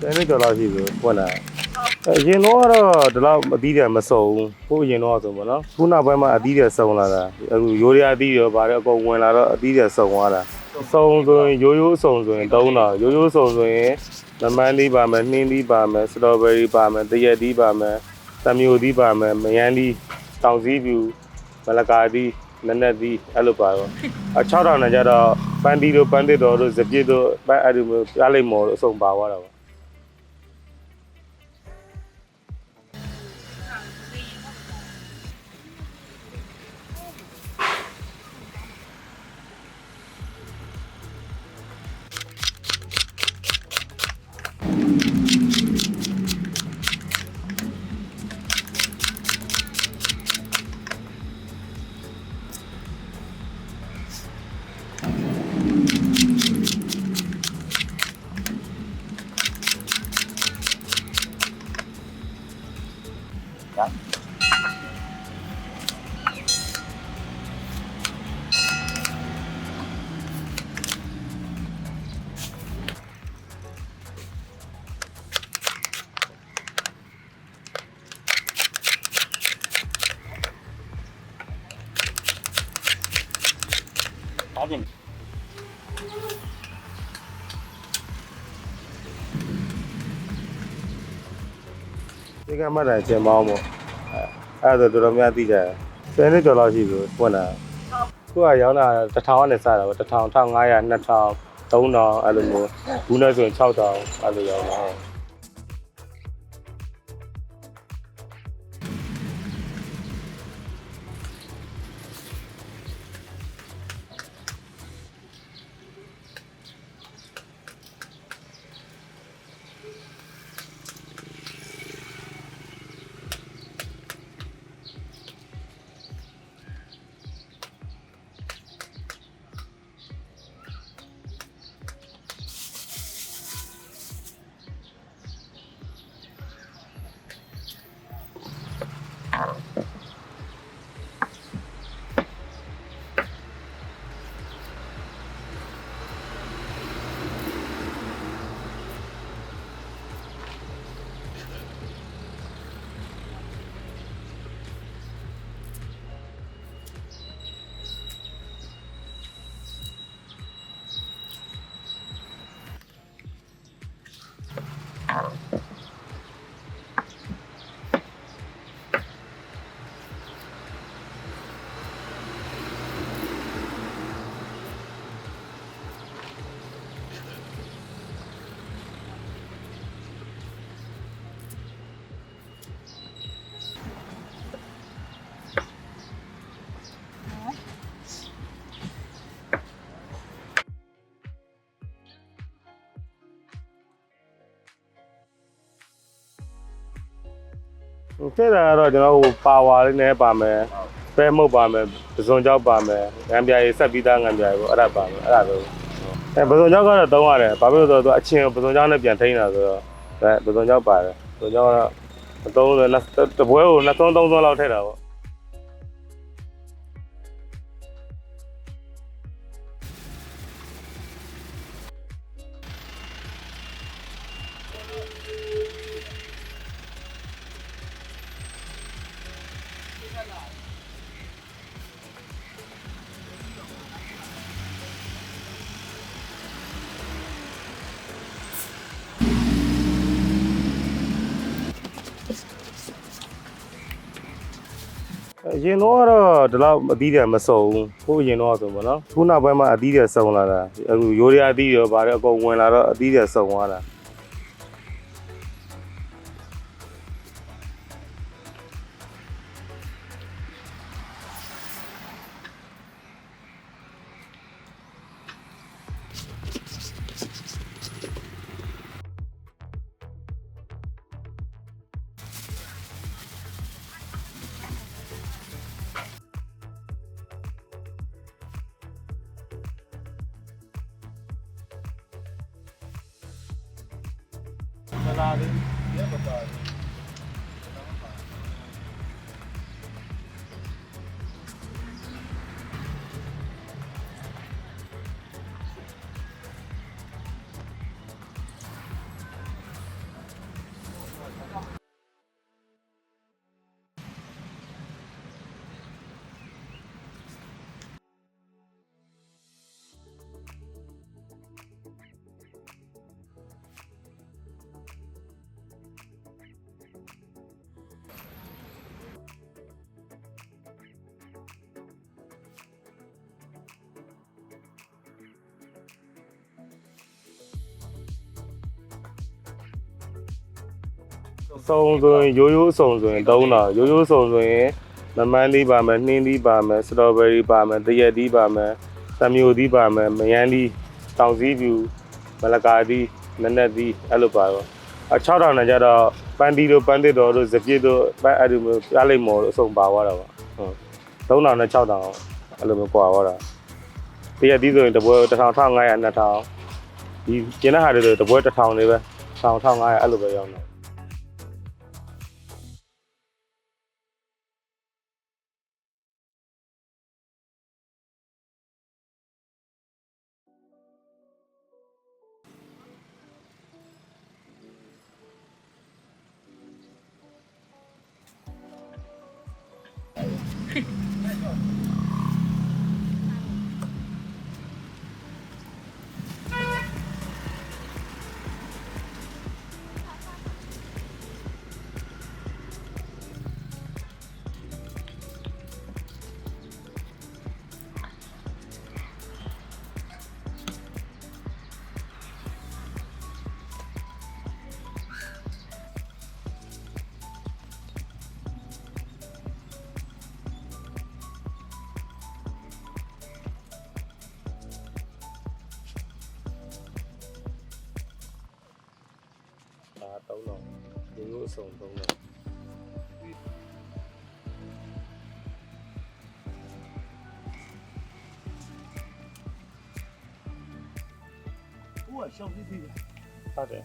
တနေ့ကျော်လောက်ရှိပြီပွင့်လာအရင်တော့ကတော့ဒီလောက်အသီးတွေမစုံဘူးကိုအရင်တော့ဆိုပေါ့နော်ခုနောက်ပိုင်းမှာအသီးတွေစုံလာတာအခုရိုးရအသီးတွေဗါတယ်အကုန်ဝင်လာတော့အသီးတွေစုံသွားတာစုံဆိုရင်ရိုးရိုးစုံဆိုရင်3000ရိုးရိုးစုံဆိုရင်လမန်းသီးပါမယ်နှင်းသီးပါမယ်စတော်ဘယ်ရီပါမယ်တရက်သီးပါမယ်သမျိုးသီးပါမယ်မယန်းသီးတောင်စည်းပြူမလကာသီးနက်နက်သီးအဲ့လိုပါတော့အ6000နဲ့ကြတော့ပန်းသီးတို့ပန်းသစ်တော်တို့စပြစ်တို့ပန်းအဲ့လိုမျိုးပြလိမ့်မော်တို့အစုံပါသွားတာပေါ့ ဒါပြင် ဒီကမှတ်တယ်ကျင်မောင်းပေါ့အဲအဲ့ဒါဆိုတော်တော်များသိကြတယ်ဆယ်နှစ်ကျော်လောက်ရှိပြီပွင့်လာခုကရောင်းတာ1000ကနေစတာပေါ့1000 1500 2000 3000အဲ့လိုမျိုးဘူးနဲ့ဆိုရင်6000အဲ့လိုရောင်းတာ ထည့်တာကတော့ကျွန်တော်ဟိုပါဝါလေးနဲ့ပါမယ်ပဲမုတ်ပါမယ်ပဇွန်ကြောက်ပါမယ်ငံပြားရေးဆက်ပြီးသားငံပြားရေးပေါ့အဲ့ဒါပါမယ်အဲ့ဒါပဲအဲပဇွန်ကြောက်ကတော့တုံးရတယ်ဘာဖြစ်လို့လဲဆိုတော့သူအချင်းပဇွန်ကြောက်နဲ့ပြန်ထိန်းတာဆိုတော့အဲပဇွန်ကြောက်ပါတယ်ပဇွန်ကြောက်ကတော့အသုံးဆိုတပွဲကိုနှစ်သုံးသုံးသုံးလောက်ထည့်တာပေါ့ အရင်တော့ကတော့ဒီလောက်အသီးတွေမစုံဘူးကိုအရင်တော့ဆိုပေါ့နော်ခုနောက်ပိုင်းမှာအသီးတွေစုံလာတာအခုရိုးရအသီးတွေဗါတယ်အကုန်ဝင်လာတော့အသီးတွေစုံသွားတာ မလာသေးဘူးမ ပါဘူးစုံဆိုရင်ရိုးရိုးစုံဆိုရင်3တာရိုးရိုးစုံဆိုရင်မမန်းသီးပါမယ်နှင်းသီးပါမယ်စတော်ဘယ်ရီပါမယ်တရက်သီးပါမယ်သမျိုးသီးပါမယ်မယန်းသီးတောင်စည်းဖြူမလကာသီးနက်နက်သီးအဲ့လိုပါတော့အ6000နဲ့ကြတော့ပန်းသီးတို့ပန်းသစ်တော်တို့စပြစ်တို့ပန်းအဲ့လိုမျိုးပြလိုက်မော်တို့အစုံပါသွားတာပါဟုတ်3000နဲ့6000အဲ့လိုမျိုးပွာသွားတာတရက်သီးဆိုရင်တပွဲ1500 1500 2000ဒီကျင်းတဲ့ဟာတွေဆိုတပွဲ1000လေးပဲ1000 1500အဲ့လိုပဲရောက်နေ ဒါ3000ဒီလိုအစုံ3000ကိုကရှောင်းပြီးပြီဟုတ်တယ်